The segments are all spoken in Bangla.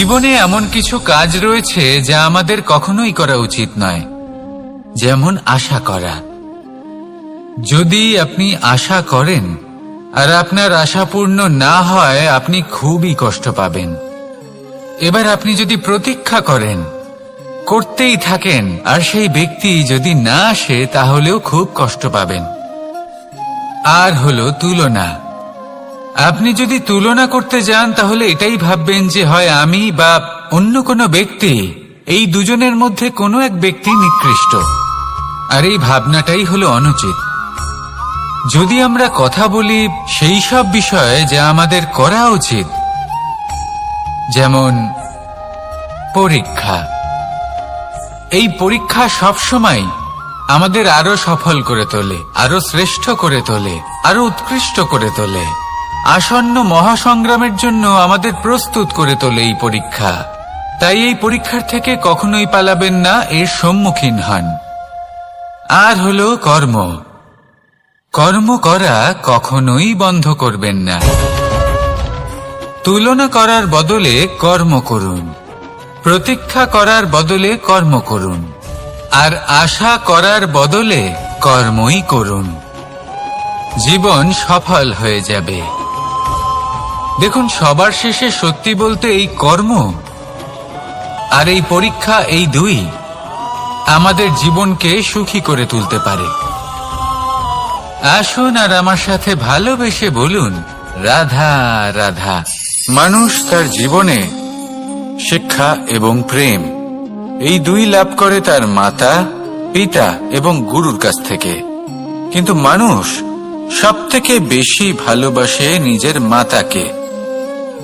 জীবনে এমন কিছু কাজ রয়েছে যা আমাদের কখনোই করা উচিত নয়। যেমন আশা করা। যদি আপনি আশা করেন আর আপনার আশা পূর্ণ না হয়, আপনি খুবই কষ্ট পাবেন। এবার আপনি যদি প্রতীক্ষা করেন, করতেই থাকেন, আর সেই ব্যক্তি যদি না আসে, তাহলেও খুব কষ্ট পাবেন। আর হলো তুলনা। আপনি যদি তুলনা করতে যান, তাহলে এটাই ভাববেন যে, হয় আমি বা অন্য কোনো ব্যক্তি, এই দুজনের মধ্যে কোনো এক ব্যক্তি নিকৃষ্ট। আর এই ভাবনাটাই হলো অনুচিত। যদি আমরা কথা বলি সেই সব বিষয়ে যা আমাদের করা উচিত, যেমন পরীক্ষা। এই পরীক্ষা সবসময় আমাদের আরও সফল করে তোলে, আরও শ্রেষ্ঠ করে তোলে, আরও উৎকৃষ্ট করে তোলে। আসন্ন মহাসংগ্রামের জন্য আমাদের প্রস্তুত করে তোলে এই পরীক্ষা। তাই এই পরীক্ষার থেকে কখনোই পালাবেন না, এর সম্মুখীন হন। আর হল কর্ম। কর্ম করা কখনোই বন্ধ করবেন না। তুলনা করার বদলে কর্ম করুন। প্রতীক্ষা করার বদলে কর্ম করুন। আর আশা করার বদলে কর্মই করুন। জীবন সফল হয়ে যাবে। দেখুন, সবার শেষে সত্যি বলতে এই কর্ম আর এই পরীক্ষা এই দুই আমাদের জীবনকে সুখী করে তুলতে পারে। আসুন আর আমার সাথে ভালোবেসে বলুন, রাধা রাধা। মানুষ তার জীবনে শিক্ষা এবং প্রেম, এই দুই লাভ করে তার মাতা, পিতা এবং গুরুর কাছ থেকে। কিন্তু মানুষ সব থেকে বেশি ভালোবাসে নিজের মাতাকে।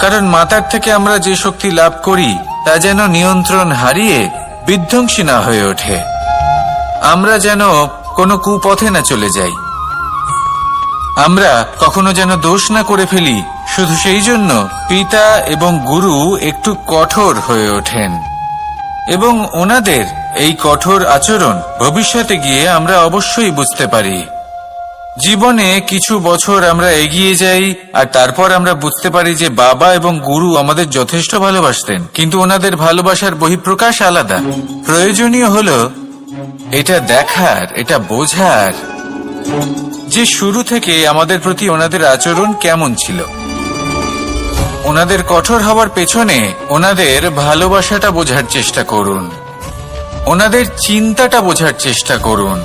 কারণ মাতার থেকে আমরা যে শক্তি লাভ করি, তা যেন নিয়ন্ত্রণ হারিয়ে বিধ্বংসী না হয়ে ওঠে। আমরা যেন কোনো কুপথে না চলে যাই। আমরা কখনো যেন দোষ না করে ফেলি, শুধু সেই জন্য পিতা এবং গুরু একটু কঠোর হয়ে ওঠেন। এবং ওনাদের এই কঠোর আচরণ ভবিষ্যতে গিয়ে আমরা অবশ্যই বুঝতে পারি। জীবনে কিছু বছর আমরা এগিয়ে যাই আর তারপর আমরা বুঝতে পারি যে বাবা এবং গুরু আমাদের যথেষ্ট ভালোবাসতেন, কিন্তু ওনাদের ভালোবাসার বহিঃপ্রকাশ আলাদা। প্রয়োজনীয় হলো এটা দেখার, এটা বোঝার যে শুরু থেকে আমাদের প্রতি ওনাদের আচরণ কেমন ছিল। ওনাদের কঠোর হওয়ার পেছনে ওনাদের ভালোবাসাটা বোঝার চেষ্টা করুন। ওনাদের চিন্তাটা বোঝার চেষ্টা করুন।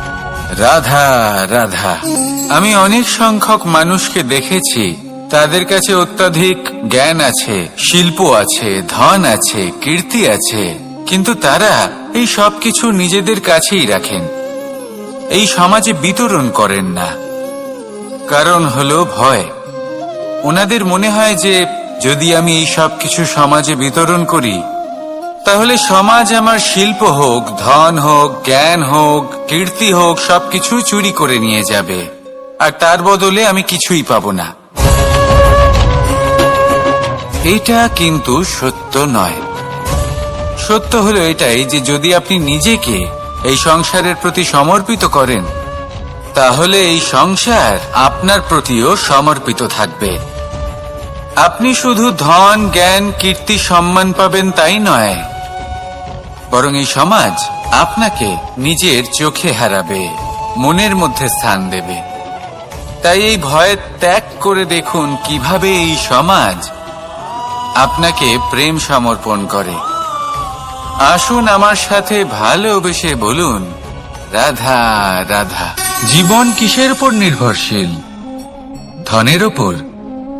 রাধা রাধা। আমি অনেক সংখ্যক মানুষকে দেখেছি, তাদের কাছে অত্যাধিক জ্ঞান আছে, শিল্প আছে, ধন আছে, কীর্তি আছে, কিন্তু তারা এই সব কিছু নিজেদের কাছেই রাখেন। এই সমাজে বিতরণ করেন না। কারণ হলো ভয়। ওনাদের মনে হয় যে, যদি আমি এই সব কিছু সমাজে বিতরণ করি তাহলে সমাজ আমার শিল্প হোক, ধন হোক, জ্ঞান হোক, কীর্তি হোক, সবকিছু চুরি করে নিয়ে যাবে। আর তার বদলে আমি কিছুই পাব না। এটা কিন্তু সত্য নয়। সত্য হলো এটাই যে যদি আপনি নিজেকে এই সংসারের প্রতি সমর্পিত করেন, তাহলে এই সংসার আপনার প্রতিও সমর্পিত থাকবে। আপনি শুধু ধন, জ্ঞান, কীর্তি, সম্মান পাবেন তাই নয়। বরং এই সমাজ আপনাকে নিজের চোখে হারাবে, মনের মধ্যে স্থান দেবে। তাই এই ভয় ত্যাগ করে দেখুন কীভাবে এই সমাজ আপনাকে প্রেম সমর্পণ করে। আসুন আমার সাথে ভালোবেসে বলুন, রাধা রাধা। জীবন কিসের উপর নির্ভরশীল? ধনের ওপর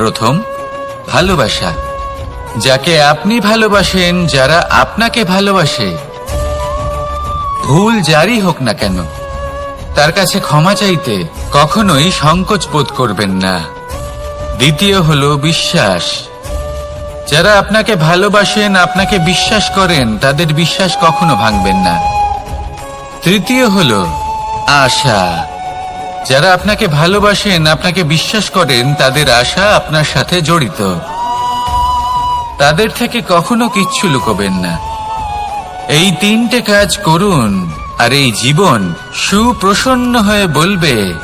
প্রথম ভালোবাসা। যাকে আপনি ভালোবাসেন, যারা আপনাকে ভালোবাসে। ভুল যারই হোক না কেন, তার কাছে ক্ষমা চাইতে কখনোই সংকোচ বোধ করবেন না। দ্বিতীয় হলো বিশ্বাস। যারা আপনাকে ভালোবাসেন, আপনাকে বিশ্বাস করেন, তাদের বিশ্বাস কখনো ভাঙবেন না। তৃতীয় হলো আশা। যারা আপনাকে ভালোবাসেন, আপনাকে বিশ্বাস করেন, তাদের আশা আপনার সাথে জড়িত। তাদের থেকে কখনো কিচ্ছু লুকোবেন না। এই তিনটে কাজ করুন, আর এই জীবন সুপ্রসন্ন হয়ে বলবে,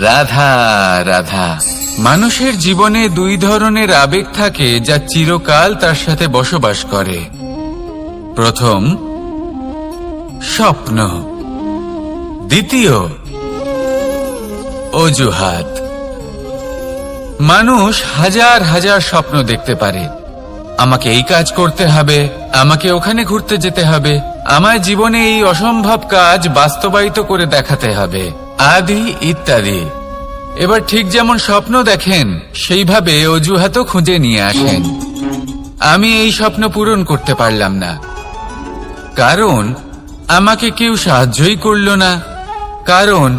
রাধা রাধা। মানুষের জীবনে দুই ধরনের আবেগ থাকে, যা চিরকাল তার সাথে বসবাস করে। প্রথম, স্বপ্ন। দ্বিতীয় অজুহাত। মানুষ হাজার হাজার স্বপ্ন দেখতে পারে। আমাকে এই কাজ করতে হবে, আমাকে ওখানে ঘুরতে যেতে হবে আমার জীবনে এই অসম্ভব কাজ বাস্তবায়িত করে দেখাতে হবে, আদি ইত্যাদি। এবার ঠিক যেমন স্বপ্ন দেখেন, সেইভাবে অজুহাতও খুঁজে নিয়ে আসেন। আমি এই স্বপ্ন পূরণ করতে পারলাম না। কারণ, আমাকে কেউ সাহায্যই করল না। কারণ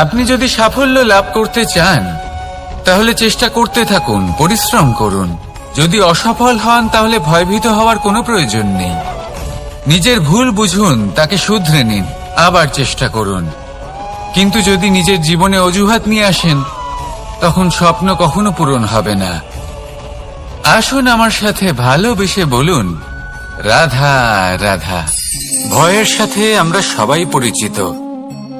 আপনি যদি সাফল্য লাভ করতে চান, তাহলে চেষ্টা করতে থাকুন, পরিশ্রম করুন। যদি অসফল হন, তাহলে ভয়ভীত হওয়ার কোনো প্রয়োজন নেই। নিজের ভুল বুঝুন, তাকে শুধরে নিন, আবার চেষ্টা করুন। কিন্তু যদি নিজের জীবনে অজুহাত নিয়ে আসেন, তখন স্বপ্ন কখনো পূরণ হবে না। আসুন আমার সাথে ভালোবেসে বলুন, রাধা রাধা। ভয়ের সাথে আমরা সবাই পরিচিত।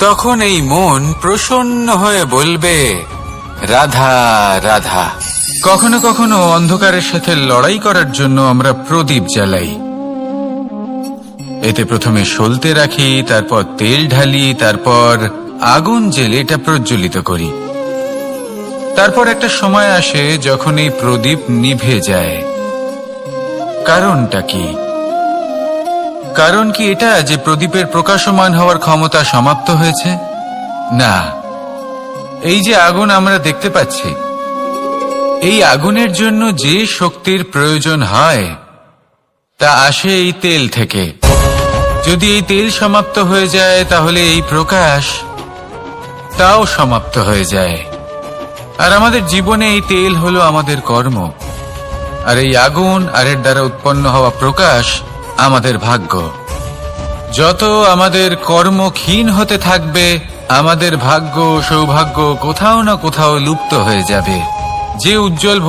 তখন এই মন প্রসন্ন হয়ে বলবে, রাধা রাধা, কখনো কখনো অন্ধকারের সাথে লড়াই করার জন্য আমরা প্রদীপ জ্বালাই। এতে প্রথমে সলতে রাখি, তারপর তেল ঢালি, তারপর আগুন জেলে এটা প্রজ্বলিত করি। তারপর একটা সময় আসে যখন এই প্রদীপ নিভে যায়। কারণটা কি? কারণ কি এটা যে প্রদীপের প্রকাশমান হওয়ার ক্ষমতা সমাপ্ত হয়েছে? না। এই যে আগুন আমরা দেখতে পাচ্ছি, এই আগুনের জন্য যে শক্তির প্রয়োজন হয়, তা আসে এই তেল থেকে। যদি এই তেল সমাপ্ত হয়ে যায়, তাহলে এই প্রকাশ তাও সমাপ্ত হয়ে যায়। আর আমাদের জীবনে এই তেল হলো আমাদের কর্ম। আর এই আগুন আর এর দ্বারা উৎপন্ন হওয়া প্রকাশ আমাদের ভাগ্য। যত আমাদের কর্ম ক্ষীণ হতে থাকবে, আমাদের ভাগ্য সৌভাগ্য কোথাও না কোথাও লুপ্ত হয়ে যাবে। যে উজ্জ্বল